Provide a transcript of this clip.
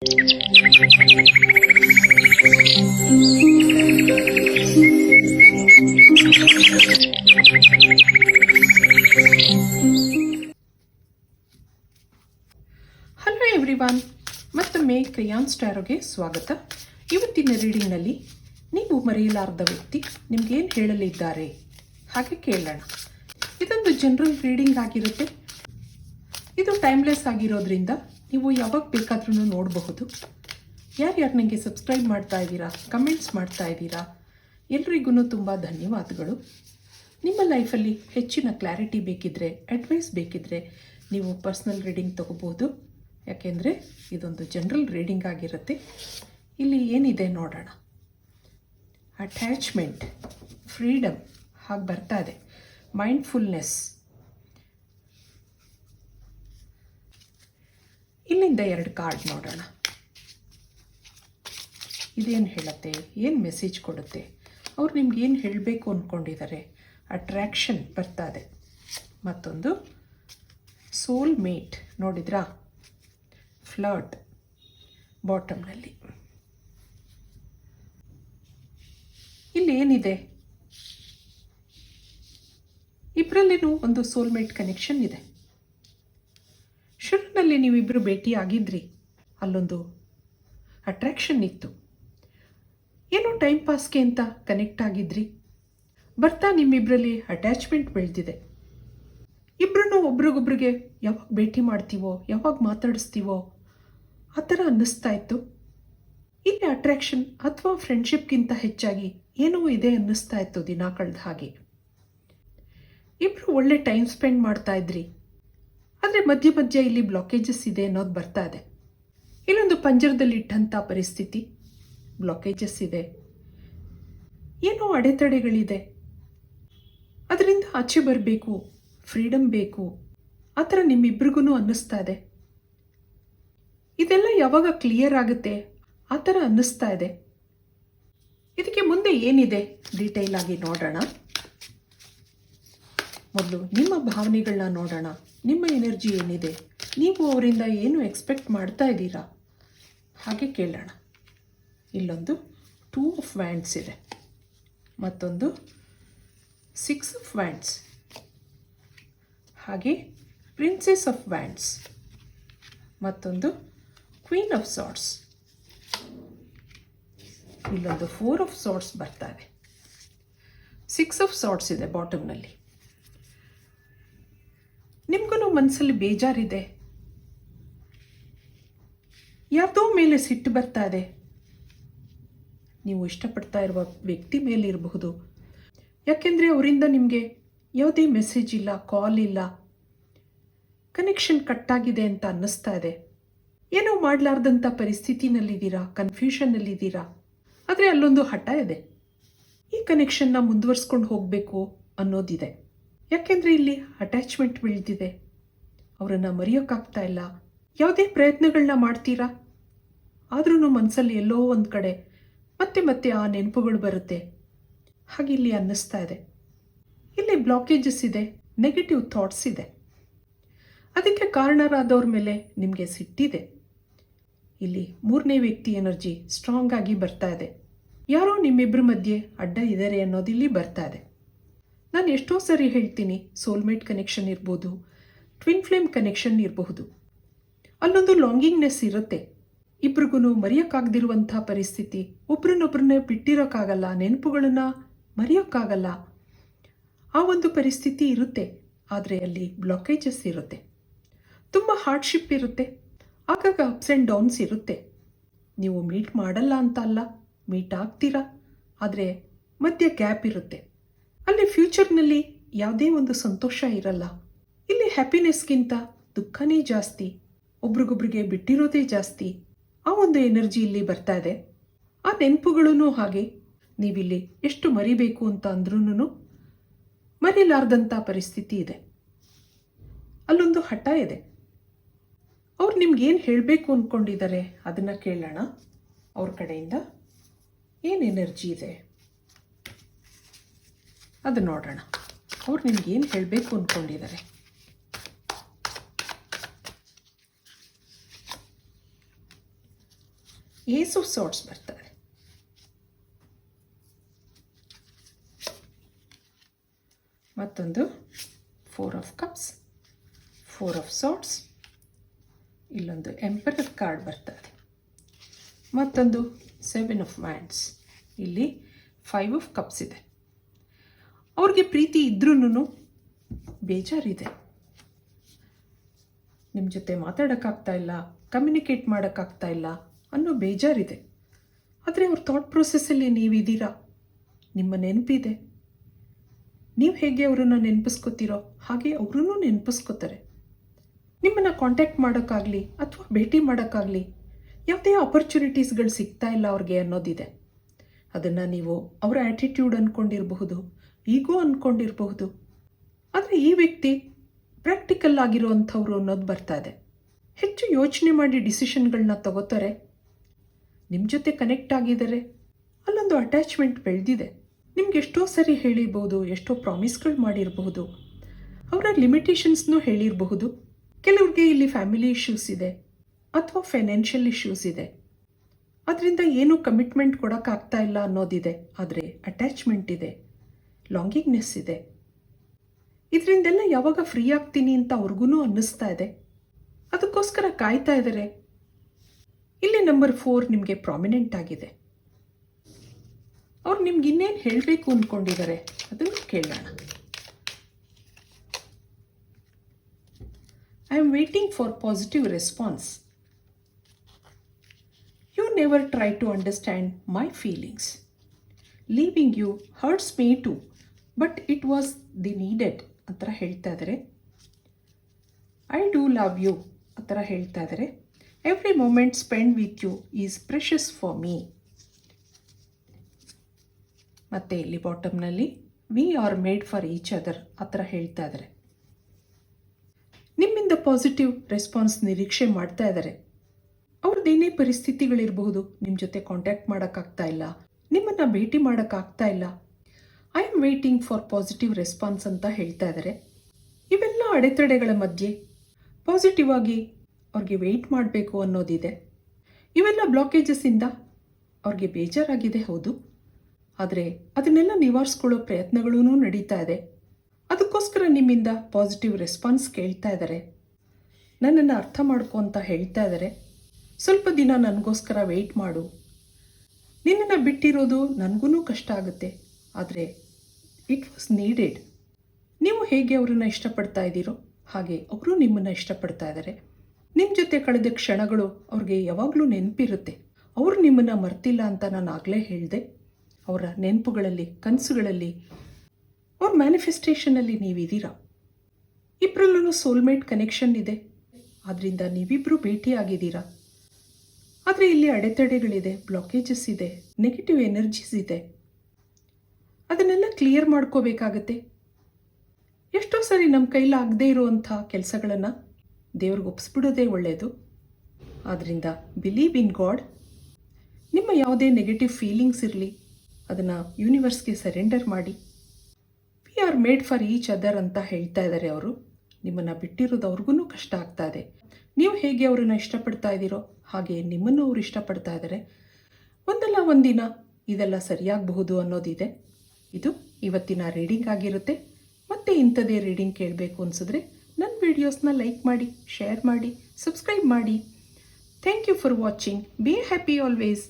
Hello everyone ಮತ್ತೊಮ್ಮೆ ಕ್ರಿಯಾನ್ ಸ್ಟಾರೋಗೆ ಸ್ವಾಗತ. ಇವತ್ತಿನ ರೀಡಿಂಗ್ನಲ್ಲಿ ನೀವು ಮರೆಯಲಾರದ ವ್ಯಕ್ತಿ ನಿಮ್ಗೇನು ಹೇಳಲಿದ್ದಾರೆ? ಹಾಗೆ ಕೇಳೋಣ. ಇದೊಂದು ಜನರಲ್ ರೀಡಿಂಗ್ ಆಗಿರುತ್ತೆ. ಇದು ಟೈಮ್ಲೆಸ್ ಆಗಿರೋದ್ರಿಂದ ನೀವು ಯಾವಾಗ ಬೇಕಾದ್ರೂ ನೋಡಬಹುದು. ಯಾರ್ಯಾರು ನನಗೆ ಸಬ್ಸ್ಕ್ರೈಬ್ ಮಾಡ್ತಾ ಇದ್ದೀರಾ ಕಮೆಂಟ್ಸ್ ಮಾಡ್ತಾ ಇದ್ದೀರಾ ಎಲ್ರಿಗೂ ತುಂಬ ಧನ್ಯವಾದಗಳು. ನಿಮ್ಮ ಲೈಫಲ್ಲಿ ಹೆಚ್ಚಿನ ಕ್ಲಾರಿಟಿ ಬೇಕಿದ್ದರೆ ಅಡ್ವೈಸ್ ಬೇಕಿದ್ದರೆ ನೀವು ಪರ್ಸ್ನಲ್ ರೀಡಿಂಗ್ ತೊಗೋಬೋದು ಯಾಕೆಂದರೆ ಇದೊಂದು ಜನರಲ್ ರೀಡಿಂಗ್ ಆಗಿರುತ್ತೆ. ಇಲ್ಲಿ ಏನಿದೆ ನೋಡೋಣ. ಅಟ್ಯಾಚ್ಮೆಂಟ್ ಫ್ರೀಡಮ್ ಹಾಗೆ ಬರ್ತಾ ಇದೆ. ಮೈಂಡ್ಫುಲ್ನೆಸ್ ಇಲ್ಲಿಂದ ಎರಡು ಕಾರ್ಡ್ ನೋಡೋಣ. ಇದೇನು ಹೇಳುತ್ತೆ? ಏನು ಮೆಸೇಜ್ ಕೊಡುತ್ತೆ? ಅವ್ರು ನಿಮ್ಗೆ ಏನು ಹೇಳಬೇಕು ಅಂದ್ಕೊಂಡಿದ್ದಾರೆ ಅಟ್ರ್ಯಾಕ್ಷನ್ ಇದೆ ಮತ್ತೊಂದು ಸೋಲ್ ಮೇಟ್ ನೋಡಿದ್ರಾ? ಫ್ಲರ್ಟ್ ಬಾಟಮ್ನಲ್ಲಿ ಇಲ್ಲಿ ಏನಿದೆ? ಇಬ್ಬರಲ್ಲಿನೂ ಒಂದು ಸೋಲ್ಮೇಟ್ ಕನೆಕ್ಷನ್ ಇದೆ. ಶುರುವಿನಲ್ಲಿ ನೀವಿಬ್ಬರು ಭೇಟಿ ಆಗಿದ್ರಿ ಅಲ್ಲೊಂದು ಅಟ್ರ್ಯಾಕ್ಷನ್ ಇತ್ತು. ಏನೋ ಟೈಮ್ ಪಾಸ್ಗೆ ಅಂತ ಕನೆಕ್ಟ್ ಆಗಿದ್ರಿ. ಬರ್ತಾ ನಿಮ್ಮಿಬ್ಬರಲ್ಲಿ ಅಟ್ಯಾಚ್ಮೆಂಟ್ ಬೆಳೆದಿದೆ. ಇಬ್ಬರೂ ಒಬ್ರಿಗೊಬ್ರಿಗೆ ಯಾವಾಗ ಭೇಟಿ ಮಾಡ್ತೀವೋ, ಯಾವಾಗ ಮಾತಾಡಿಸ್ತೀವೋ, ಆ ಥರ ಅನ್ನಿಸ್ತಾ ಇತ್ತು. ಇಲ್ಲಿ ಅಟ್ರ್ಯಾಕ್ಷನ್ ಅಥವಾ ಫ್ರೆಂಡ್ಶಿಪ್ಗಿಂತ ಹೆಚ್ಚಾಗಿ ಏನೋ ಇದೆ ಅನ್ನಿಸ್ತಾ ಇತ್ತು ದಿನ ಕಳೆದ ಹಾಗೆ. ಇಬ್ಬರು ಒಳ್ಳೆ ಟೈಮ್ ಸ್ಪೆಂಡ್ ಮಾಡ್ತಾ ಇದ್ರಿ. ಆದರೆ ಮಧ್ಯ ಮಧ್ಯ ಇಲ್ಲಿ ಬ್ಲಾಕೇಜಸ್ ಇದೆ ಅನ್ನೋದು ಬರ್ತಾ ಇದೆ. ಇಲ್ಲೊಂದು ಪಂಜರದಲ್ಲಿ ಇಟ್ಟಂಥ ಪರಿಸ್ಥಿತಿ. ಬ್ಲಾಕೇಜಸ್ ಇದೆ. ಏನೋ ಅಡೆತಡೆಗಳಿದೆ. ಅದರಿಂದ ಆಚೆ ಬರಬೇಕು ಫ್ರೀಡಮ್ ಬೇಕು. ಆ ಥರ ನಿಮ್ಮಿಬ್ರಿಗೂ ಅನ್ನಿಸ್ತಾ ಇದೆ. ಇದೆಲ್ಲ ಯಾವಾಗ ಕ್ಲಿಯರ್ ಆಗುತ್ತೆ? ಆ ಥರ ಅನ್ನಿಸ್ತಾ ಇದೆ. ಇದಕ್ಕೆ ಮುಂದೆ ಏನಿದೆ? ಡೀಟೇಲ್ ಆಗಿ ನೋಡೋಣ. ಮೊದಲು ನಿಮ್ಮ ಭಾವನೆಗಳನ್ನ ನೋಡೋಣ. ನಿಮ್ಮ ಎನರ್ಜಿ ಏನಿದೆ? ನೀವು ಅವರಿಂದ ಏನು ಎಕ್ಸ್ಪೆಕ್ಟ್ ಮಾಡ್ತಾ ಇದ್ದೀರಾ? ಹಾಗೆ ಕೇಳೋಣ. ಇಲ್ಲೊಂದು ಟೂ ಆಫ್ ವ್ಯಾಂಡ್ಸ್ ಇದೆ. ಮತ್ತೊಂದು ಸಿಕ್ಸ್ ಆಫ್ ವ್ಯಾಂಡ್ಸ್ ಹಾಗೆ ಪ್ರಿನ್ಸೆಸ್ ಆಫ್ ವ್ಯಾಂಡ್ಸ್ ಮತ್ತೊಂದು ಕ್ವೀನ್ ಆಫ್ ಸಾಟ್ಸ್ ಇಲ್ಲೊಂದು ಫೋರ್ ಆಫ್ ಸಾಟ್ಸ್ ಬರ್ತಾ ಇದೆ. ಸಿಕ್ಸ್ ಆಫ್ ಸಾಟ್ಸ್ ಇದೆ ಬಾಟಮ್ನಲ್ಲಿ ನಿಮಗೂ ಮನಸ್ಸಲ್ಲಿ ಬೇಜಾರಿದೆ. ಯಾವುದೋ ಮೇಲೆ ಸಿಟ್ಟು ಬರ್ತಾ ಇದೆ. ನೀವು ಇಷ್ಟಪಡ್ತಾ ಇರುವ ವ್ಯಕ್ತಿ ಮೇಲೆ ಇರಬಹುದು. ಯಾಕೆಂದರೆ ಅವರಿಂದ ನಿಮಗೆ ಯಾವುದೇ ಮೆಸೇಜ್ ಇಲ್ಲ, ಕಾಲ್ ಇಲ್ಲ. ಕನೆಕ್ಷನ್ ಕಟ್ಟಾಗಿದೆ ಅಂತ ಅನ್ನಿಸ್ತಾ ಇದೆ. ಏನೋ ಮಾಡಲಾರ್ದಂಥ ಪರಿಸ್ಥಿತಿನಲ್ಲಿದ್ದೀರಾ ಕನ್ಫ್ಯೂಷನ್ನಲ್ಲಿದ್ದೀರಾ ಆದರೆ ಅಲ್ಲೊಂದು ಹಠ ಇದೆ. ಈ ಕನೆಕ್ಷನ್ನ ಮುಂದುವರಿಸ್ಕೊಂಡು ಹೋಗಬೇಕು ಅನ್ನೋದಿದೆ. ಯಾಕೆಂದರೆ ಇಲ್ಲಿ ಅಟ್ಯಾಚ್ಮೆಂಟ್ ಬೆಳೆದಿದೆ ಅವರನ್ನು ಮರೆಯೋಕ್ಕಾಗ್ತಾ ಇಲ್ಲ. ಯಾವುದೇ ಪ್ರಯತ್ನಗಳನ್ನ ಮಾಡ್ತೀರಾ? ಆದ್ರೂ ಮನಸ್ಸಲ್ಲಿ ಎಲ್ಲೋ ಒಂದು ಕಡೆ ಮತ್ತೆ ಮತ್ತೆ ಆ ನೆನಪುಗಳು ಬರುತ್ತೆ. ಹಾಗೆ ಇಲ್ಲಿ ಅನ್ನಿಸ್ತಾ ಇದೆ. ಇಲ್ಲಿ ಬ್ಲಾಕೇಜಸ್ ಇದೆ ನೆಗೆಟಿವ್ ಥಾಟ್ಸ್ ಇದೆ. ಅದಕ್ಕೆ ಕಾರಣರಾದವ್ರ ಮೇಲೆ ನಿಮಗೆ ಸಿಟ್ಟಿದೆ. ಇಲ್ಲಿ ಮೂರನೇ ವ್ಯಕ್ತಿ ಎನರ್ಜಿ ಸ್ಟ್ರಾಂಗ್ ಆಗಿ ಬರ್ತಾ ಇದೆ. ಯಾರೋ ನಿಮ್ಮಿಬ್ಬರ ಮಧ್ಯೆ ಅಡ್ಡ ಇದ್ದಾರೆ ಅನ್ನೋದು ಇಲ್ಲಿ ಬರ್ತಾ ಇದೆ. ನಾನು ಎಷ್ಟೋ ಸರಿ ಹೇಳ್ತೀನಿ ಸೋಲ್ಮೇಟ್ ಕನೆಕ್ಷನ್ ಇರ್ಬೋದು ಟ್ವಿನ್ ಫ್ಲೇಮ್ ಕನೆಕ್ಷನ್ ಇರಬಹುದು. ಅಲ್ಲೊಂದು ಲಾಂಗಿಂಗ್ನೆಸ್ ಇರುತ್ತೆ. ಇಬ್ರಿಗೂ ಮರೆಯೋಕ್ಕಾಗದಿರುವಂಥ ಪರಿಸ್ಥಿತಿ, ಒಬ್ರನ್ನೊಬ್ರನ್ನೇ ಬಿಟ್ಟಿರೋಕ್ಕಾಗಲ್ಲ, ನೆನಪುಗಳನ್ನು ಮರೆಯೋಕ್ಕಾಗಲ್ಲ. ಆ ಒಂದು ಪರಿಸ್ಥಿತಿ ಇರುತ್ತೆ, ಆದರೆ ಅಲ್ಲಿ ಬ್ಲಾಕೇಜಸ್ ಇರುತ್ತೆ. ತುಂಬ ಹಾರ್ಡ್ಶಿಪ್ ಇರುತ್ತೆ. ಆಗಾಗ ಅಪ್ಸ್ ಆ್ಯಂಡ್ ಡೌನ್ಸ್ ಇರುತ್ತೆ. ನೀವು ಮೀಟ್ ಮಾಡಲ್ಲ ಅಂತ ಅಲ್ಲ ಮೀಟ್ ಆಗ್ತೀರಾ? ಆದರೆ ಮಧ್ಯೆ ಗ್ಯಾಪ್ ಇರುತ್ತೆ. ಅಲ್ಲಿ ಫ್ಯೂಚರ್ನಲ್ಲಿ ಯಾವುದೇ ಒಂದು ಸಂತೋಷ ಇರಲ್ಲ. ಇಲ್ಲಿ ಹ್ಯಾಪಿನೆಸ್ಗಿಂತ ದುಃಖನೇ ಜಾಸ್ತಿ. ಒಬ್ರಿಗೊಬ್ರಿಗೆ ಬಿಟ್ಟಿರೋದೇ ಜಾಸ್ತಿ. ಆ ಒಂದು ಎನರ್ಜಿ ಇಲ್ಲಿ ಬರ್ತಾ ಇದೆ. ಆ ನೆನಪುಗಳೂ ಹಾಗೆ ನೀವಿಲ್ಲಿ ಎಷ್ಟು ಮರಿಬೇಕು ಅಂತ ಅಂದ್ರೂ ಮರಿಲಾರ್ದಂಥ ಪರಿಸ್ಥಿತಿ ಇದೆ. ಅಲ್ಲೊಂದು ಹಠ ಇದೆ. ಅವ್ರು ನಿಮ್ಗೇನು ಹೇಳಬೇಕು ಅಂದ್ಕೊಂಡಿದ್ದಾರೆ ಅದನ್ನು ಕೇಳೋಣ. ಅವ್ರ ಕಡೆಯಿಂದ ಏನು ಎನರ್ಜಿ ಇದೆ? ಅದು ನೋಡೋಣ. ಅವ್ರು ಏನು ಹೇಳಬೇಕು ಅಂದ್ಕೊಂಡಿದ್ದಾರೆ ಏಸು ಸಾಟ್ಸ್ ಬರ್ತಾರೆ. ಮತ್ತೊಂದು, four of cups, four of swords, ಇಲ್ಲೊಂದು ಎಂಪರರ್ ಕಾರ್ಡ್ ಬರ್ತದೆ. ಮತ್ತೊಂದು, ಸೆವೆನ್ ಆಫ್ ಮ್ಯಾಂಡ್ಸ್ ಇಲ್ಲಿ ಫೈವ್ ಆಫ್ ಕಪ್ಸ್ ಇದೆ. ಅವ್ರಿಗೆ ಪ್ರೀತಿ ಇದ್ರೂ ಬೇಜಾರಿದೆ. ನಿಮ್ಮ ಜೊತೆ ಮಾತಾಡೋಕ್ಕಾಗ್ತಾ ಇಲ್ಲ ಕಮ್ಯುನಿಕೇಟ್ ಮಾಡೋಕ್ಕಾಗ್ತಾ ಇಲ್ಲ ಅನ್ನೋ ಬೇಜಾರಿದೆ. ಆದರೆ ಅವ್ರ ಥಾಟ್ ಪ್ರೊಸೆಸ್ಸಲ್ಲಿ ನೀವಿದ್ದೀರಾ? ನಿಮ್ಮ ನೆನಪಿದೆ. ನೀವು ಹೇಗೆ ಅವರನ್ನು ನೆನಪಿಸ್ಕೋತೀರೋ ಹಾಗೆ ಅವರೂ ನೆನಪಿಸ್ಕೋತಾರೆ. ನಿಮ್ಮನ್ನು ಕಾಂಟ್ಯಾಕ್ಟ್ ಮಾಡೋಕ್ಕಾಗಲಿ ಅಥವಾ ಭೇಟಿ ಮಾಡೋಕ್ಕಾಗಲಿ ಯಾವುದೇ ಆಪರ್ಚುನಿಟೀಸ್ಗಳು ಸಿಗ್ತಾ ಇಲ್ಲ ಅವ್ರಿಗೆ ಅನ್ನೋದಿದೆ. ಅದನ್ನು ನೀವು ಅವರ ಆ್ಯಟಿಟ್ಯೂಡ್ ಅಂದ್ಕೊಂಡಿರಬಹುದು ಈಗೋ ಅಂದ್ಕೊಂಡಿರಬಹುದು ಆದರೆ ಈ ವ್ಯಕ್ತಿ ಪ್ರಾಕ್ಟಿಕಲ್ ಆಗಿರುವಂಥವ್ರು ಅನ್ನೋದು ಬರ್ತಾ ಇದೆ. ಹೆಚ್ಚು ಯೋಚನೆ ಮಾಡಿ ಡಿಸಿಷನ್ಗಳನ್ನ ತಗೋತಾರೆ. ನಿಮ್ಮ ಜೊತೆ ಕನೆಕ್ಟ್ ಆಗಿದ್ದಾರೆ. ಅಲ್ಲೊಂದು ಅಟ್ಯಾಚ್ಮೆಂಟ್ ಬೆಳೆದಿದೆ. ನಿಮ್ಗೆ ಎಷ್ಟೋ ಸರಿ ಹೇಳಿರ್ಬೋದು, ಎಷ್ಟೋ ಪ್ರಾಮಿಸ್ಗಳು ಮಾಡಿರಬಹುದು ಅವರ ಲಿಮಿಟೇಷನ್ಸ್ನೂ ಹೇಳಿರಬಹುದು. ಕೆಲವ್ರಿಗೆ ಇಲ್ಲಿ ಫ್ಯಾಮಿಲಿ ಇಶ್ಯೂಸ್ ಇದೆ ಅಥವಾ ಫೈನಾನ್ಷಿಯಲ್ ಇಶ್ಯೂಸ್ ಇದೆ. ಅದರಿಂದ ಏನೂ ಕಮಿಟ್ಮೆಂಟ್ ಕೊಡೋಕ್ಕಾಗ್ತಾ ಇಲ್ಲ ಅನ್ನೋದಿದೆ. ಆದರೆ ಅಟ್ಯಾಚ್ಮೆಂಟ್ ಇದೆ. ಲಾಂಗಿಂಗ್ನೆಸ್ ಇದೆ. ಇದರಿಂದೆಲ್ಲ ಯಾವಾಗ ಫ್ರೀ ಆಗ್ತೀನಿ ಅಂತ ಅವ್ರಿಗೂ ಅನ್ನಿಸ್ತಾ ಇದೆ. ಅದಕ್ಕೋಸ್ಕರ ಕಾಯ್ತಾ ಇದ್ದಾರೆ ಇಲ್ಲಿ ನಂಬರ್ ಫೋರ್ ನಿಮಗೆ ಪ್ರಾಮಿನೆಂಟ್ ಆಗಿದೆ. ಅವ್ರು ನಿಮ್ಗೆ ಇನ್ನೇನು ಹೇಳಬೇಕು ಅಂದ್ಕೊಂಡಿದ್ದಾರೆ ಅದನ್ನು ಕೇಳೋಣ. I am waiting for positive response you never try to understand my feelings leaving you hurts me too but it was the needed ಆ ಥರ ಹೇಳ್ತಾ ಇದ್ದಾರೆ ಐ ಡೂ ಲವ್ ಯು ಆ ಥರ ಹೇಳ್ತಾ ಇದ್ದಾರೆ every moment spend with you is precious for me ಮತ್ತು ಇಲ್ಲಿ ಬಾಟಮ್ನಲ್ಲಿ we are made for each other ಆ ಥರ ಹೇಳ್ತಾ ಇದ್ದಾರೆ ನಿಮ್ಮಿಂದ ಪಾಸಿಟಿವ್ ರೆಸ್ಪಾನ್ಸ್ ನಿರೀಕ್ಷೆ ಮಾಡ್ತಾ ಇದ್ದಾರೆ ಅವ್ರದ್ದೇನೇ ಪರಿಸ್ಥಿತಿಗಳಿರಬಹುದು ನಿಮ್ಮ ಜೊತೆ ಕಾಂಟ್ಯಾಕ್ಟ್ ಮಾಡೋಕ್ಕಾಗ್ತಾ ಇಲ್ಲ. ನಿಮ್ಮನ್ನು ಭೇಟಿ ಮಾಡೋಕ್ಕಾಗ್ತಾ ಇಲ್ಲ. I am waiting for positive response ಅಂತ ಹೇಳ್ತಾ ಇದ್ದಾರೆ ಇವೆಲ್ಲ ಅಡೆತಡೆಗಳ ಮಧ್ಯೆ ಪಾಸಿಟಿವ್ ಆಗಿ ಅವ್ರಿಗೆ ವೆಯ್ಟ್ ಮಾಡಬೇಕು ಅನ್ನೋದಿದೆ. ಇವೆಲ್ಲ ಬ್ಲಾಕೇಜಸ್ಸಿಂದ ಅವ್ರಿಗೆ ಬೇಜಾರಾಗಿದೆ, ಹೌದು. ಆದರೆ ಅದನ್ನೆಲ್ಲ ನಿವಾರಿಸ್ಕೊಳ್ಳೋ ಪ್ರಯತ್ನಗಳೂ ನಡೀತಾ ಇದೆ. ಅದಕ್ಕೋಸ್ಕರ ನಿಮ್ಮಿಂದ ಪಾಸಿಟಿವ್ ರೆಸ್ಪಾನ್ಸ್ ಕೇಳ್ತಾ ಇದ್ದಾರೆ ನನ್ನನ್ನು ಅರ್ಥ ಮಾಡ್ಕೊ ಅಂತ ಹೇಳ್ತಾ ಇದ್ದಾರೆ ಸ್ವಲ್ಪ ದಿನ ನನಗೋಸ್ಕರ ವೆಯ್ಟ್ ಮಾಡು. ನಿನ್ನನ್ನು ಬಿಟ್ಟಿರೋದು ನನಗೂ ಕಷ್ಟ ಆಗುತ್ತೆ. ಆದರೆ ಇಟ್ ವಾಸ್ ನೀಡೆಡ್ ನೀವು ಹೇಗೆ ಅವರನ್ನು ಇಷ್ಟಪಡ್ತಾ ಇದ್ದೀರೋ ಹಾಗೆ ಅವರು ನಿಮ್ಮನ್ನು ಇಷ್ಟಪಡ್ತಾ ಇದ್ದಾರೆ ನಿಮ್ಮ ಜೊತೆ ಕಳೆದ ಕ್ಷಣಗಳು ಅವ್ರಿಗೆ ಯಾವಾಗಲೂ ನೆನಪಿರುತ್ತೆ. ಅವರು ನಿಮ್ಮನ್ನು ಮರ್ತಿಲ್ಲ ಅಂತ ನಾನು ಆಗಲೇ ಹೇಳಿದೆ. ಅವರ ನೆನಪುಗಳಲ್ಲಿ, ಕನಸುಗಳಲ್ಲಿ, ಅವ್ರ ಮ್ಯಾನಿಫೆಸ್ಟೇಷನಲ್ಲಿ ನೀವಿದ್ದೀರಾ? ಇಬ್ಬರಲ್ಲೂ ಸೋಲ್ಮೇಟ್ ಕನೆಕ್ಷನ್ ಇದೆ. ಆದ್ದರಿಂದ ನೀವಿಬ್ಬರು ಭೇಟಿಯಾಗಿದ್ದೀರಾ? ಆದರೆ ಇಲ್ಲಿ ಅಡೆತಡೆಗಳಿದೆ ಬ್ಲಾಕೇಜಸ್ ಇದೆ ನೆಗೆಟಿವ್ ಎನರ್ಜೀಸ್ ಇದೆ. ಅದನ್ನೆಲ್ಲ ಕ್ಲಿಯರ್ ಮಾಡ್ಕೋಬೇಕಾಗತ್ತೆ. ಎಷ್ಟೋ ಸರಿ ನಮ್ಮ ಕೈಲಾಗದೇ ಇರುವಂಥ ಕೆಲಸಗಳನ್ನು ದೇವ್ರಿಗೆ ಒಪ್ಪಿಸ್ಬಿಡೋದೇ ಒಳ್ಳೆಯದು ಆದ್ದರಿಂದ ಬಿಲೀವ್ ಇನ್ ಗಾಡ್ ನಿಮ್ಮ ಯಾವುದೇ ನೆಗೆಟಿವ್ ಫೀಲಿಂಗ್ಸ್ ಇರಲಿ, ಅದನ್ನು ಯೂನಿವರ್ಸ್ಗೆ ಸರೆಂಡರ್ ಮಾಡಿ. We are made for each other ಅಂತ ಹೇಳ್ತಾ ಇದ್ದಾರೆ ಅವರು. ನಿಮ್ಮನ್ನು ಬಿಟ್ಟಿರೋದು ಅವ್ರಿಗೂ ಕಷ್ಟ ಆಗ್ತಾ ಇದೆ. ನೀವು ಹೇಗೆ ಅವರನ್ನು ಇಷ್ಟಪಡ್ತಾ ಇದ್ದೀರೋ ಹಾಗೆ ನಿಮ್ಮನ್ನು ಅವರು ಇಷ್ಟಪಡ್ತಾ ಇದ್ದಾರೆ. ಒಂದಲ್ಲ ಒಂದಿನ ಇದೆಲ್ಲ ಸರಿಯಾಗಬಹುದು ಅನ್ನೋದಿದೆ. ಇದು ಇವತ್ತಿನ ರೀಡಿಂಗ್ ಆಗಿರುತ್ತೆ. ಮತ್ತೆ ಇಂಥದೇ ರೀಡಿಂಗ್ ಕೇಳಬೇಕು ಅನಿಸಿದ್ರೆ ನನ್ನ ವಿಡಿಯೋಸ್ನ ಲೈಕ್ ಮಾಡಿ, ಶೇರ್ ಮಾಡಿ, ಸಬ್ಸ್ಕ್ರೈಬ್ ಮಾಡಿ. Thank you for watching. Be happy always.